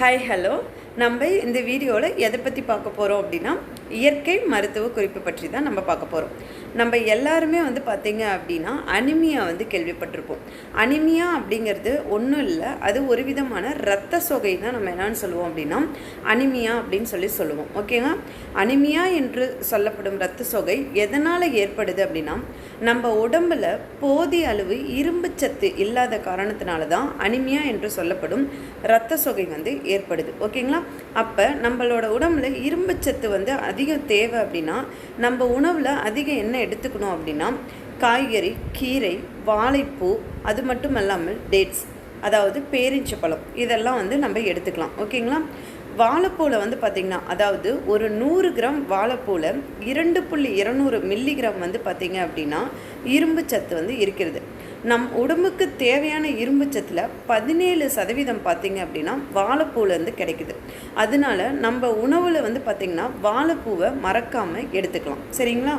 Hi hello நம்ம இந்த வீடியோவில் எதை பற்றி பார்க்க போகிறோம் அப்படின்னா இயற்கை மருத்துவ குறிப்பு பற்றி தான் நம்ம பார்க்க போகிறோம் நம்ம எல்லாருமே வந்து பார்த்திங்க அப்படின்னா அனிமியா வந்து கேள்விப்பட்டிருப்போம். அனிமியா அப்படிங்கிறது ஒன்றும் இல்லை அது ஒரு விதமான ரத்த சொகை தான் நம்ம என்னன்னு சொல்லுவோம் அப்படின்னா அனிமியா அப்படின்னு சொல்லி சொல்லுவோம். ஓகேங்க அனிமியா என்று சொல்லப்படும் ரத்த சொகை எதனால் ஏற்படுது அப்படின்னா நம்ம உடம்புல போதிய அளவு இரும்பு சத்து இல்லாத காரணத்தினால தான் அனிமியா என்று சொல்லப்படும் ரத்த சொகை வந்து ஏற்படுது. ஓகேங்களா அப்போ நம்மளோட உடம்புல இரும்புச்சத்து வந்து அதிகம் தேவை அப்படின்னா நம்ம உணவில் அதிகம் என்ன எடுத்துக்கணும் அப்படின்னா காய்கறி கீரை வாழைப்பூ அது மட்டும் இல்லாமல் டேட்ஸ் அதாவது பேரிச்சப்பழம் இதெல்லாம் வந்து நம்ம எடுத்துக்கலாம். ஓகேங்களா? வாழைப்பூவில் வந்து பார்த்திங்கன்னா அதாவது ஒரு நூறு கிராம் வாழைப்பூவில் இரண்டு புள்ளி இருநூறு மில்லிகிராம் வந்து பார்த்திங்க அப்படின்னா இரும்பு சத்து வந்து இருக்கிறது. நம் உடம்புக்கு தேவையான இரும்பு சத்தில் பதினேழு சதவீதம் பார்த்திங்க அப்படின்னா வாழைப்பூலேருந்து கிடைக்குது. அதனால நம்ம உணவில் வந்து பார்த்திங்கன்னா வாழைப்பூவை மறக்காமல் எடுத்துக்கலாம். சரிங்களா?